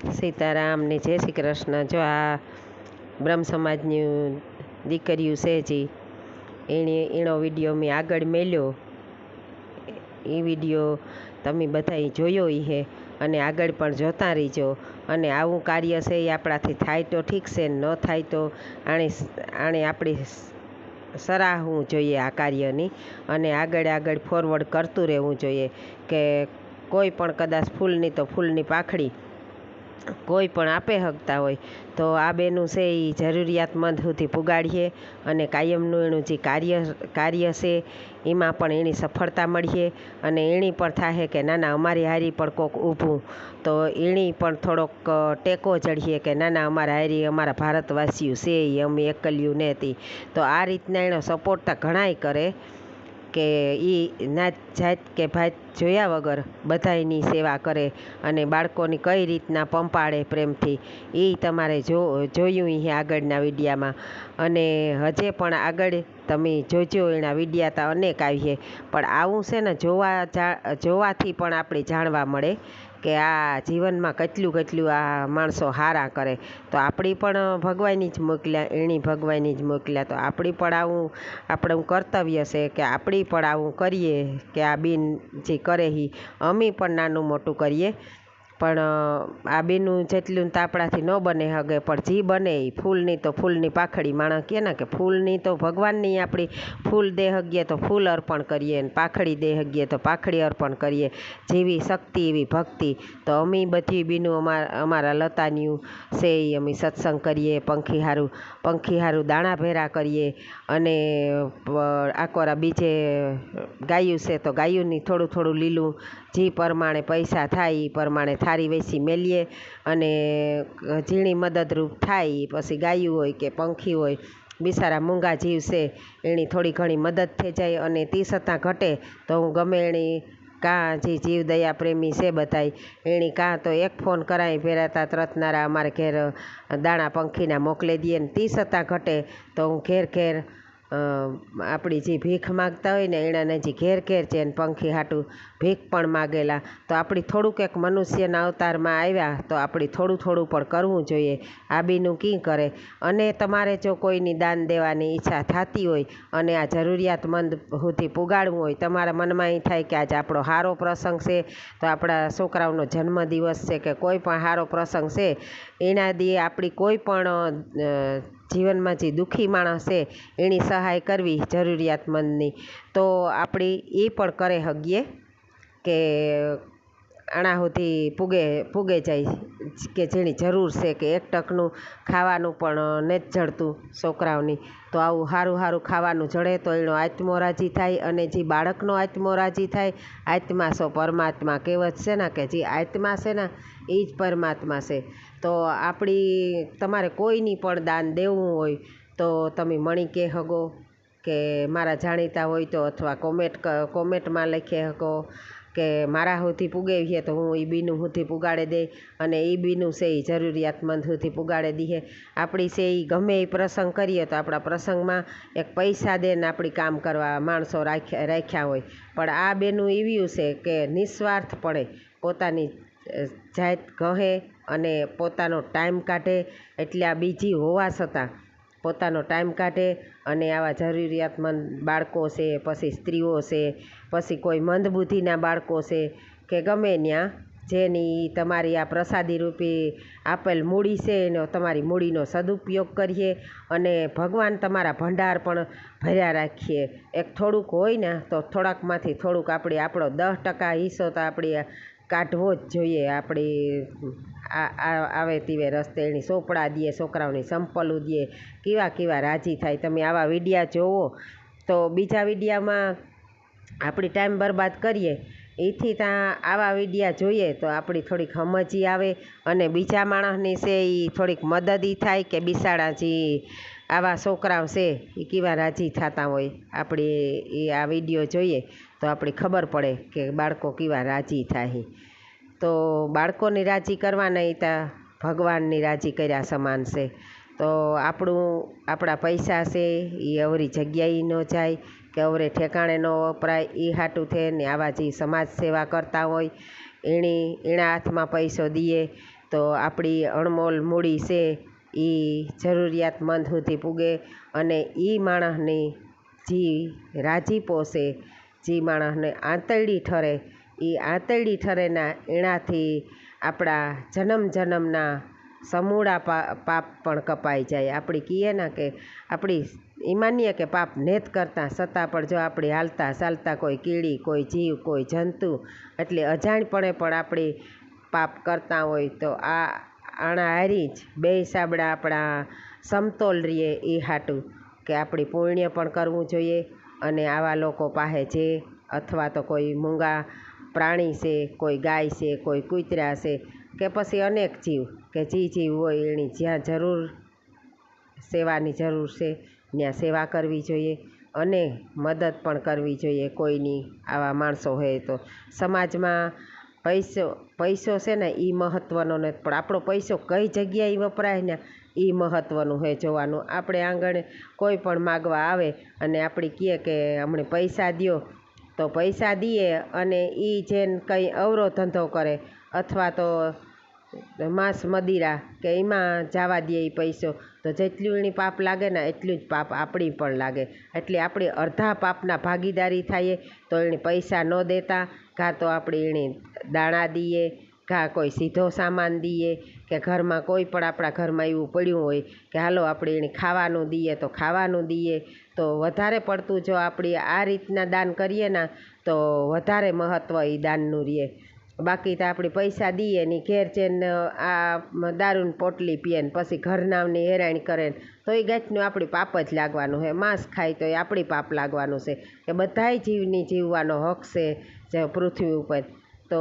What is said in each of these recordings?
સીતારામ ને જય શ્રી કૃષ્ણ. જો આ બ્રહ્મ સમાજની દીકરીઓ છે જી, એણે એનો વીડિયો મેં આગળ મેલ્યો. એ વીડિયો તમે બધાએ જોયો હે અને આગળ પણ જોતા રહીજો. અને આવું કાર્ય છે એ આપણાથી થાય તો ઠીક છે, ન થાય તો આણે આણે આપણી સરાહવું જોઈએ આ કાર્યની અને આગળ આગળ ફોરવર્ડ કરતું રહેવું જોઈએ કે કોઈ પણ કદાચ ફૂલની તો ફૂલની પાખડી કોઈ પણ આપે હકતા હોય, તો આ બેનું છે એ જરૂરિયાતમંદ સુધી પુગાડીએ અને કાયમનું એનું જે કાર્ય કાર્ય છે, એમાં પણ એની સફળતા મળીએ અને એણી પણ થાય કે ના ના, અમારી હારી પણ કોક ઊભું. તો એણી પણ થોડોક ટેકો ચઢીએ કે ના ના, અમારા હારી, અમારા ભારતવાસીઓ છે એ અમે એકલ્યું ને તો આ રીતના એનો સપોર્ટ તો ઘણાય કરે. કે એ નાત જાત કે ભાત જોયા વગર બધાયની સેવા કરે અને બાળકોની કઈ રીતના પંપાળે પ્રેમથી એ તમારે જો, જોયું એ આગળના વિડીયામાં. અને હજે પણ આગળ તમે જોજો એના વિડીયા તો અનેક આવીએ. પણ આવું છે ને જોવા જોવાથી પણ આપણે જાણવા મળે. કે આ જીવનમાં કેટલું કેટલું આ માણસો હારા કરે. તો આપણી પણ ભગવાનની જ મોકલ્યા, એણી ભગવાનની જ મોકલ્યા. તો આપણી પણ આવું, આપણું કર્તવ્ય છે કે આપણી પણ આવું કરીએ, કે આ બેન જે કરે એ અમે પણ નાનું મોટું કરીએ. પણ આ બેનું જેટલું તાપડાથી ન બને હગે, પણ જે બને એ ફૂલની તો ફૂલની પાખડી માણસ કહે ને કે ફૂલની તો ભગવાનની આપણી ફૂલ દે હગીએ તો ફૂલ અર્પણ કરીએ અને પાખડી દે હગીએ તો પાખડી અર્પણ કરીએ. જેવી શક્તિ, એવી ભક્તિ. તો અમે બધી બીનું અમારા અમારા લતાન્યું છે એ અમે સત્સંગ કરીએ, પંખી હારું પંખી હારું દાણા ભેરા કરીએ અને આકોરા બીજે ગાયું છે તો ગાયુંની થોડું થોડું લીલું, જે પ્રમાણે પૈસા થાય એ પ્રમાણે થારી વૈસી મેલીએ અને ઝીણી મદદરૂપ થાય પછી ગાયું હોય કે પંખી હોય બિચારા મૂંગા જીવ છે, એની થોડી ઘણી મદદ થઈ જાય અને તે છતાં ઘટે તો હું ગમે એની કાં જે જીવ દયા પ્રેમી છે બધાય, એણી કાં તો એક ફોન કરાવી ફેરાતા ત્રતનારા અમારે ઘેર દાણા પંખીના મોકલી દઈએ ને તે છતાં ઘટે તો હું ઘેર ઘેર આપણી જે ભીખ માગતા હોય ને, એણાને જે ઘેર ઘેર છે ને પંખી હાટું ભીખ પણ માગેલા. તો આપણી થોડુંક એક મનુષ્યના અવતારમાં આવ્યા, તો આપણી થોડું થોડું પણ કરવું જોઈએ. આ બીનું કી કરે? અને તમારે જો કોઈની દાન દેવાની ઈચ્છા થતી હોય અને આ જરૂરિયાતમંદ સુધી પુગાડવું હોય, તમારા મનમાં એ થાય કે આજે આપણો સારો પ્રસંગ છે, તો આપણા છોકરાઓનો જન્મદિવસ છે કે કોઈ પણ સારો પ્રસંગ છે, એના દીએ આપણી કોઈ પણ જીવનમાં જે દુઃખી માણસ છે, એની સહાય કરવી જરૂરિયાતમંદની. તો આપણી એ પણ કરે હગીએ કે આણા સુધી પૂગે પૂગે જાય કે જેની જરૂર છે કે એક ટકનું ખાવાનું પણ નથી જડતું છોકરાઓની. તો આવું સારું સારું ખાવાનું જડે તો એનો આત્મો રાજી થાય અને જે બાળકનો આત્મો રાજી થાય, આત્મા સો પરમાત્મા કહેવત છે ને કે જે આત્મા છે ને એ જ પરમાત્મા છે. તો આપણી, તમારે કોઈની પણ દાન દેવું હોય તો તમે મણી કે હગો કે મારા જાણીતા હોય તો અથવા કોમેન્ટ કોમેન્ટમાં લખી શકો કે મારા સુધી પુગાવીએ તો હું એ બીનું સુધી પુગાડી દે અને એ બીનું છે જરૂરિયાતમંદ સુધી પુગાડી દઈએ. આપણી છે ગમે એ પ્રસંગ કરીએ તો આપણા પ્રસંગમાં એક પૈસા દેને આપણી કામ કરવા માણસો રાખ્યા રાખ્યા હોય. પણ આ બેનું એવું છે કે નિસ્વાર્થપણે પોતાની જાત કહે અને પોતાનો ટાઈમ કાઢે એટલે આ બીજી હોવા છતાં પોતાનો ટાઈમ કાઢે અને આવા જરૂરિયાતમંદ બાળકો છે, પછી સ્ત્રીઓ છે, પછી કોઈ મંદબુદ્ધિના બાળકો છે, કે ગમે ત્યાં જેની તમારી આ પ્રસાદી રૂપી આપેલ મૂડી છે, એનો તમારી મૂડીનો સદુપયોગ કરીએ અને ભગવાન તમારા ભંડાર પણ ભર્યા રાખીએ. એક થોડુંક હોય ને, તો થોડાકમાંથી થોડુંક આપણે આપણો દસ ટકા હિસ્સો તો આપણી કાઢવો જ જોઈએ. આપણી આવે તીવે રસ્તે એની સોપડા દઈએ, છોકરાઓની સંપલું દઈએ. કેવા કેવા રાજી થાય. તમે આવા વિડીયા જોવો તો બીજા વિડીયામાં આપણી ટાઈમ બરબાદ કરીએ. એથી ત્યાં આવા વિડીયા જોઈએ તો આપણી થોડીક સમજી આવે અને બીજા માણસની છે એ થોડીક મદદી થાય કે બિસાડા જે આવા છોકરાઓ છે એ કેવા રાજી થતા હોય. આપણે એ આ વીડિયો જોઈએ તો આપણી ખબર પડે કે બાળકો કેવા રાજી થાય તો બાળકોની રાજી કરવાના એ તો ભગવાનની રાજી કર્યા સમાન છે. તો આપણું, આપણા પૈસા છે એ અવરી જગ્યાએ ન જાય, કે અવરે ઠેકાણે ન વપરાય એ હાટું ને આવા જે સમાજ સેવા કરતા હોય, એણી, એના હાથમાં પૈસો દઈએ તો આપણી અણમોલ મૂડી છે એ જરૂરિયાતમંદ સુધી પૂગે અને એ માણસની જે રાજીપો છે જે માણસને આંતરડી ઠરે એ આંતરડી ઠરેના એનાથી આપણા જન્મ જન્મના સમૂળા પાપ પણ કપાઈ જાય. આપણી કહીએ ને કે, આપણી એ માનીએ કે પાપ નેત કરતાં છતાં પણ જો આપણે હાલતા ચાલતા કોઈ કીડી, કોઈ જીવ, કોઈ જંતુ, એટલે અજાણપણે પણ આપણી પાપ કરતા હોય તો આ આણા હારી જ, બે સાબડા આપણા સમતોલ રહીએ એ હાટું, કે આપણી પુણ્ય પણ કરવું જોઈએ અને આવા લોકો પાસે જે, અથવા તો કોઈ મૂંગા પ્રાણી છે, કોઈ ગાય છે, કોઈ કૂતરા છે, કે પછી અનેક જીવ, કે જે જીવ હોય એની જ્યાં જરૂર સેવાની જરૂર છે, ત્યાં સેવા કરવી જોઈએ અને મદદ પણ કરવી જોઈએ કોઈની, આવા માણસો હોય તો. સમાજમાં પૈસો પૈસો છે ને એ મહત્ત્વનો નથી. પણ આપણો પૈસો કઈ જગ્યાએ વપરાય ને એ મહત્ત્વનું હોય જોવાનું. આપણે આંગણે કોઈ પણ માગવા આવે અને આપણે કહીએ કે અમને પૈસા દ્યો, તો પૈસા દઈએ અને એ જેને કંઈ અવરો ધંધો કરે અથવા તો માંસ મદિરા, કે એમાં જવા દે એ પૈસો. તો જેટલું એની પાપ લાગે ને એટલું જ પાપ આપણી પણ લાગે. એટલે આપણે અડધા પાપના ભાગીદારી થઈએ તો એને પૈસા ન દેતા કાં તો આપણે એને દાણા દઈએ કાં કોઈ સીધો સામાન દઈએ કે ઘરમાં કોઈ પણ આપણા ઘરમાં એવું પડ્યું હોય કે હાલો આપણે એને ખાવાનું દઈએ તો ખાવાનું દઈએ તો વધારે પડતું જો આપણે આ રીતના દાન કરીએ ને, તો વધારે મહત્ત્વ એ દાનનું રહે. બાકી તો આપણે પૈસા દઈએ ને ઘેર જઈને આ દારૂની પોટલી પીએ ને પછી ઘરનામની હેરાણી કરે ને, તો એ ગાંઠનું આપણી પાપ જ લાગવાનું છે. માંસ ખાય તો એ આપણી પાપ લાગવાનું છે. કે બધાય જીવની જીવવાનો હક છે જે પૃથ્વી ઉપર. તો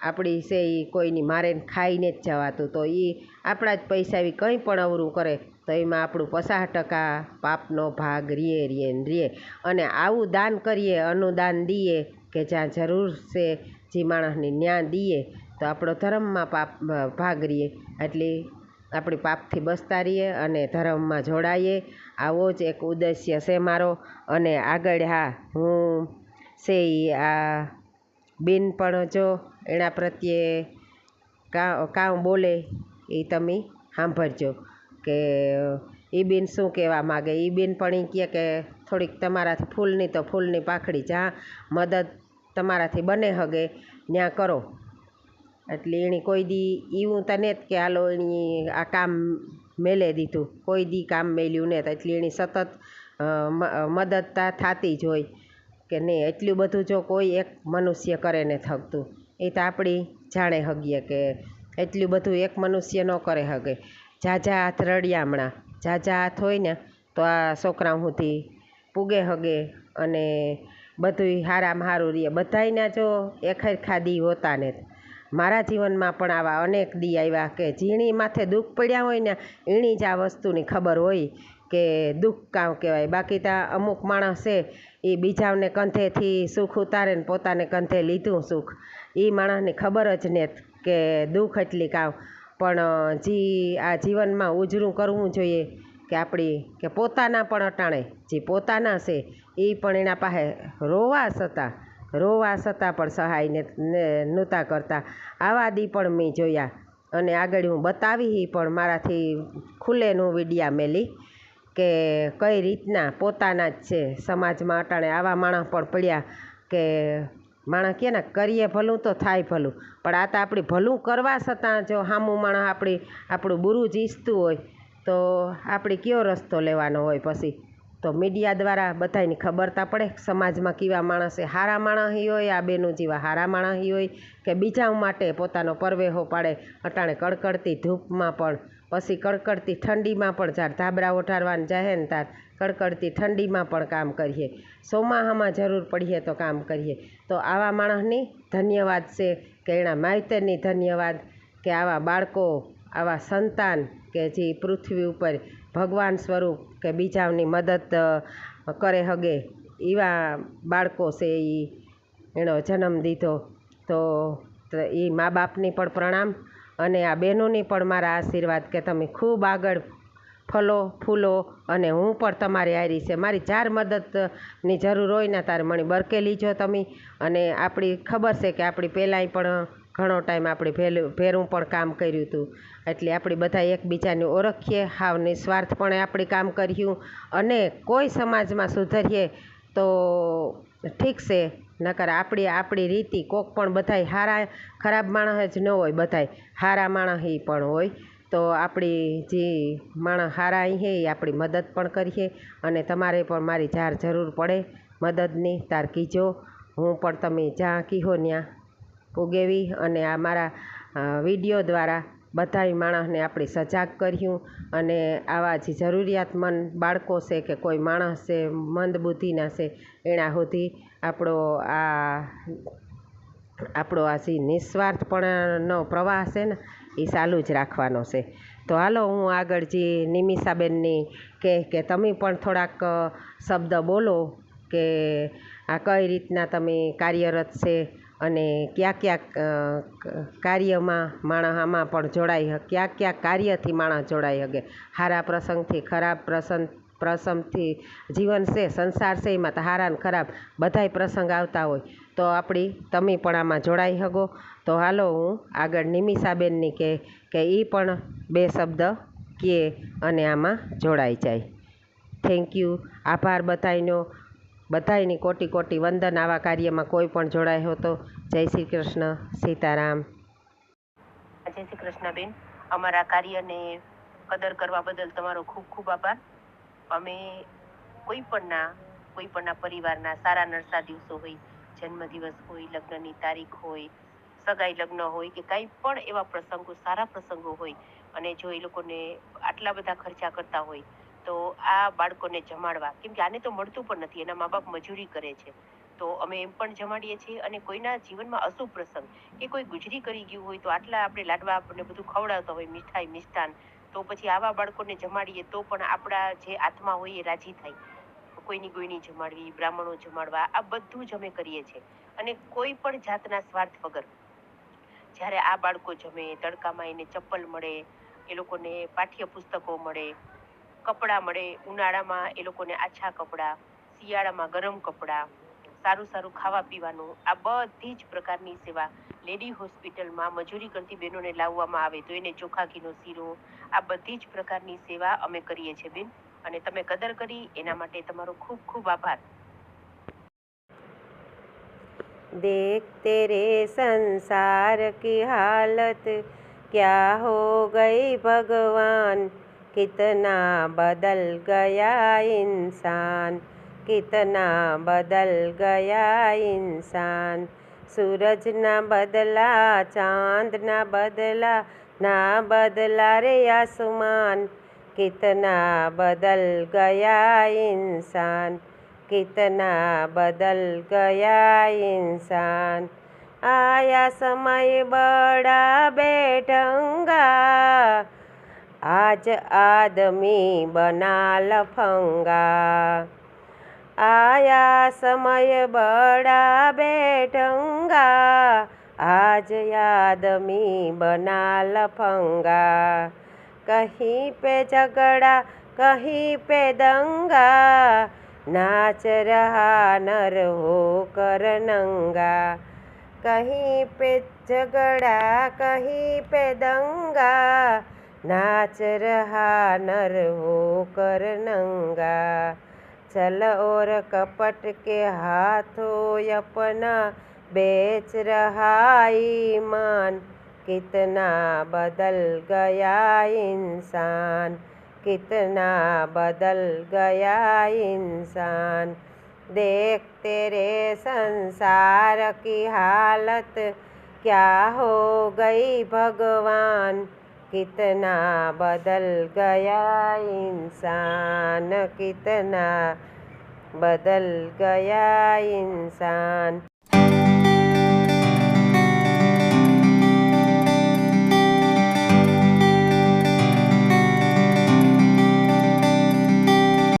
આપણી છે એ કોઈની મારે ખાઈને જ જવાતું. તો એ આપણા જ પૈસા એવી કંઈ પણ અવરું કરે, તો એમાં આપણું પચાસ ટકા પાપનો ભાગ રીએ રીએ ને રીએ. અને આવું દાન કરીએ, અનુદાન દઈએ કે જ્યાં જરૂર છે જે માણસને ન્યા દઈએ તો આપણો ધર્મમાં પાપ ભાગ રહીએ. એટલે આપણે પાપથી બચતા રહીએ અને ધર્મમાં જોડાઈએ. આવો જ એક ઉદ્દેશ્ય છે મારો. અને આગળ હા, હું છે એ આ બેન પણ જો એના પ્રત્યે કા કાં બોલે એ તમે સાંભળજો. કે એ બેન શું કહેવા માગે? એ બેન પણ એ કહે કે થોડીક તમારાથી ફૂલની તો ફૂલની પાખડી જ્યાં મદદ તમારાથી બને હગે ત્યાં કરો. એટલે એણે કોઈ દી એવું તને જ કે હાલો એણે આ કામ મેલે દીધું. કોઈ દી કામ મેલ્યું ને એટલે એની સતત મદદતા થતી જ હોય કે નહીં. એટલું બધું જો કોઈ એક મનુષ્ય કરે ને થકતું એ તો આપણી જાણે હગીએ કે એટલું બધું એક મનુષ્ય ન કરે હગે. ઝાઝા હાથ રડ્યા હમણાં. ઝાઝા હાથ હોય ને, તો આ છોકરા સુધી પૂગે હગે અને બધુંય હારામાં સારું રહે. બધાયના જો એક હરખા દી હોતા ને મારા જીવનમાં પણ આવા અનેક દી આવ્યા કે ઝીણી માથે દુઃખ પડ્યા હોય ને એની જ આ વસ્તુની ખબર હોય કે દુઃખ કાં કહેવાય. બાકી તો અમુક માણસ છે એ બીજાને કંધેથી સુખ ઉતારે ને પોતાને કંધે લીધું સુખ. એ માણસને ખબર જ નહીં કે દુઃખ એટલી કાં પણ જે આ જીવનમાં ઉજળું કરવું જોઈએ. કે આપણી, કે પોતાના પણ અટાણે, જે પોતાના છે, એ પણ એના પાસે રોવા છતાં રોવા છતાં પણ સહાય નહોતા કરતા. આવા દી પણ મેં જોયા. અને આગળ હું બતાવી પણ મારાથી ખુલ્લેનું વિડિયા મેલી કે કઈ રીતના પોતાના જ છે. સમાજમાં અટાણે આવા માણસ પણ પડ્યા કે માણસ કહે ને, કરીએ ભલું તો થાય ભલું. પણ આ તો આપણે ભલું કરવા છતાં જો સામું માણસ આપણી, આપણું બુરું ઈચ્છતું હોય. તો આપણે કયો રસ્તો લેવાનો હોય પછી? તો મીડિયા દ્વારા બધાયની ખબર તા પડે, સમાજમાં કેવા માણસે સારા માણસ હોય, આ બેનું જેવા સારા માણસ હોય, કે બીજા માટે પોતાનો પરવેહો પાડે, અટાણે કડકડતી ધૂપમાં પણ, પછી કડકડતી ઠંડીમાં પણ જ્યારે ધાબળા ઓઢારવાનું જાહે ને ત્યારે કડકડતી ઠંડીમાં પણ કામ કરીએ. ચોમાસામાં જરૂર પડીએ તો કામ કરીએ. તો આવા માણસની ધન્યવાદ છે, કે એના માવતરની ધન્યવાદ, કે આવા બાળકો, આવા સંતાન કે જે પૃથ્વી ઉપર ભગવાન સ્વરૂપ કે બીજાની મદદ કરે હગે એવા બાળકો છે એ એનો જન્મ દીધો. તો એ મા બાપની પણ પ્રણામ અને આ બહેનોની પણ મારા આશીર્વાદ કે તમે ખૂબ આગળ ફલો, ફૂલો અને હું પણ તમારી હારી છે. મારી ચાર મદદની જરૂર હોય ને તારે મને બરકે લીજો તમે. અને આપણી ખબર છે કે આપણી પહેલાંય પણ ઘણો ટાઈમ આપણે ભેલું ભેરું પણ કામ કર્યું હતું. એટલે આપણે બધા એકબીજાને ઓળખીએ હાવ નિસ્વાર્થપણે આપણે કામ કર્યું અને કોઈ સમાજમાં સુધરીએ તો ઠીક છે. નકર આપણી આપણી રીતિ કોક પણ બધાય હારા, ખરાબ માણસ જ ન હોય બધાય. હારા માણસ એ પણ હોય. તો આપણી જે માણસ હારા હે એ આપણી મદદ પણ કરીએ અને તમારે પણ મારી જાર જરૂર પડે. મદદની તાર કીજો. હું પણ તમે જ્યાં કીહો ત્યાં પુગેવી અને આ મારા વીડિયો દ્વારા બધાય માણસને આપણે સજાગ કર્યું અને આવા જે જરૂરિયાતમંદ બાળકો છે કે કોઈ માણસ છે, મંદ બુદ્ધિના છે, એના સુધી આપણો આ આપણો આ જે નિસ્વાર્થપણાનો પ્રવાહ છે ને, એ ચાલુ જ રાખવાનો છે. તો હાલો હું આગળ જે નિમિષાબેનની કે કે તમે પણ થોડાક શબ્દ બોલો કે આ કઈ રીતના તમે કાર્યરત છે અને ક્યાં ક્યાં કાર્યમાં માણસ આમાં પણ જોડાઈ હકે, ક્યાં ક્યાં કાર્યથી માણસ જોડાઈ શકે સારા પ્રસંગથી ખરાબ પ્રસંગ, પ્રસંગથી જીવન છે સંસાર છે એમાં તો સારા ને ખરાબ બધાય પ્રસંગ આવતા હોય. તો આપણી તમે પણ આમાં જોડાઈ શકો તો હાલો હું આગળ નિમિષાબેનની કહે કે એ પણ બે શબ્દ કહે અને આમાં જોડાઈ જાય. થેન્ક યુ આભાર બધાયનો. બધાયની કોટી કોટી વંદન આવા કાર્યમાં કોઈ પણ જોડાયો તો. જય શ્રી કૃષ્ણ, સીતારામ. જય શ્રી કૃષ્ણ બેન અમારા કાર્યને કદર કરવા બદલ તમારો ખૂબ ખૂબ આભાર. અમે કોઈ પણના કોઈ પણના પરિવારના સારા નરસા દિવસો હોય, જન્મદિવસ હોય, લગ્નની તારીખ હોય, સગાઈ લગ્ન હોય કે કાંઈ પણ એવા પ્રસંગો, સારા પ્રસંગો હોય અને જો એ લોકોને આટલા બધા ખર્ચા કરતા હોય તો આ બાળકોને જમાડવા. કેમ કે આને તો મળતું પણ નથી, એના મા બાપ મજૂરી કરે છે. તો અમે એમ પણ જમાડીએ છીએ અને કોઈના જીવનમાં અશુભ પ્રસંગ કે કોઈ ગુજરી કરી ગયું હોય તો આટલા આપણે લાડવા આપણને બધું ખવડાવતા હોય, મીઠાઈ, મિષ્ટાન, તો પછી આવા બાળકોને જમાડીએ તો પણ આપણા જે આત્મા હોય એ રાજી થાય. કોઈની ગોઈની જમાડવી, બ્રાહ્મણો જમાડવા, આ બધું જ અમે કરીએ છીએ. અને કોઈ પણ જાતના સ્વાર્થ વગર જ્યારે આ બાળકો જમે, તડકામાં એને ચપ્પલ મળે, એ લોકોને પાઠ્ય પુસ્તકો મળે કપડાં મળે ઉનાળામાં એ લોકોને આછા કપડાં શિયાળામાં ગરમ કપડાં સારું સારું ખાવા પીવાનું આ બધી જ પ્રકારની સેવા લેડી હોસ્પિટલમાં મજૂરી કરતી બહેનોને લાવવામાં આવે તો એને ચોખા ઘીનો શીરો આ બધી જ પ્રકારની સેવા અમે કરીએ છીએ બેન અને તમે કદર કરી એના માટે તમારો ખૂબ ખૂબ આભાર देख तेरे संसार की हालत क्या हो गई भगवान कितना बदल गया इंसान कितना बदल गया इंसान सूरज ना बदला चांद ना बदला ना बदला रे आसमान कितना बदल गया इंसान कितना बदल गया इंसान आया समय बड़ा बेढंगा आज आदमी बना लफंगा आया समय बड़ा बेढंगा आज आदमी बना लफंगा कहीं पे झगड़ा, कहीं पे दंगा। नाच रहा नर हो कर नंगा। कहीं पे झगड़ा, कहीं पे दंगा। नाच रहा नर होकर नंगा। छल और कपट के हाथों अपना बेच रहा ईमान। कितना बदल गया इंसान, कितना बदल गया इंसान। देख तेरे संसार की हालत, क्या हो गई भगवान? कितना बदल गया इंसान कितना बदल गया इंसान